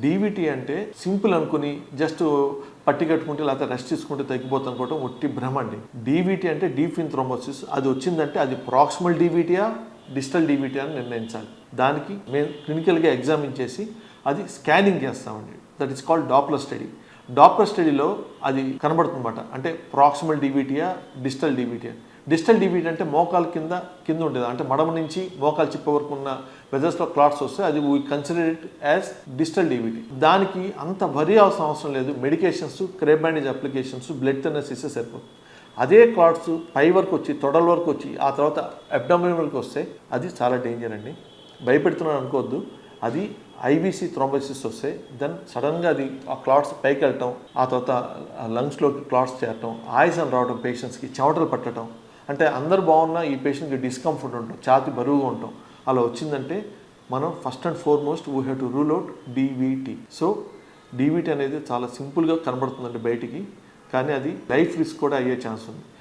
DVT అంటే simple అనుకుని just పట్టి కట్టుకుంటే లేకపోతే రెస్ట్ తీసుకుంటే తగ్గిపోతుంది అనుకోవటం ఒట్టి భ్రమ అండి. డీవీటీ అంటే డీప్ ఇన్ థ్రోమోసిస్ అది వచ్చిందంటే అది ప్రాక్సిమల్ డీవీటీయా డిజిటల్ డీవీటీ అని నిర్ణయించాలి. దానికి మేము క్లినికల్గా ఎగ్జామిన్ చేసి అది స్కానింగ్ చేస్తామండి. That is called Doppler study. Doppler స్టడీలో అది కనబడుతుందన్నమాట. అంటే ప్రాక్సిమల్ డీవీటీయా డిజిటల్ డీవీటీయా. డిజిటల్ డీవీటీ అంటే మోకాల కింద కింద ఉండేది. అంటే మడమ నుంచి మోకాలు చిప్ప వరకు ఉన్న వెజర్స్లో క్లాట్స్ వస్తే అది we consider it as digital DVT దానికి అంత వరి అవసరం అవసరం లేదు. Medications crepe bandage applications blood thinners ఇస్తే సరిపోతుంది. అదే క్లాట్స్ పై వరకు వచ్చి తొడల వరకు వచ్చి ఆ తర్వాత అబ్డామిన్ వరకు వస్తే అది చాలా డేంజర్ అండి. భయపెడుతున్నాను అనుకోవద్దు. అది ఐబీసీ థ్రోంబోసిస్ వస్తే దెన్ సడన్గా అది ఆ క్లాట్స్ పైకి వెళ్ళటం ఆ తర్వాత లంగ్స్లోకి క్లాట్స్ చేరటం ఆయాసం రావడం పేషెంట్స్కి చెమటలు పట్టడం అంటే అందరు బాగున్నా ఈ పేషెంట్కి డిస్కంఫర్ట్ ఉంటాం ఛాతి బరువుగా ఉంటాం. అలా వచ్చిందంటే మనం first and foremost we have to rule out DVT so DVT అనేది చాలా సింపుల్గా కనబడుతుందండి బయటికి కానీ అది లైఫ్ రిస్క్ కూడా అయ్యే ఛాన్స్ ఉంది.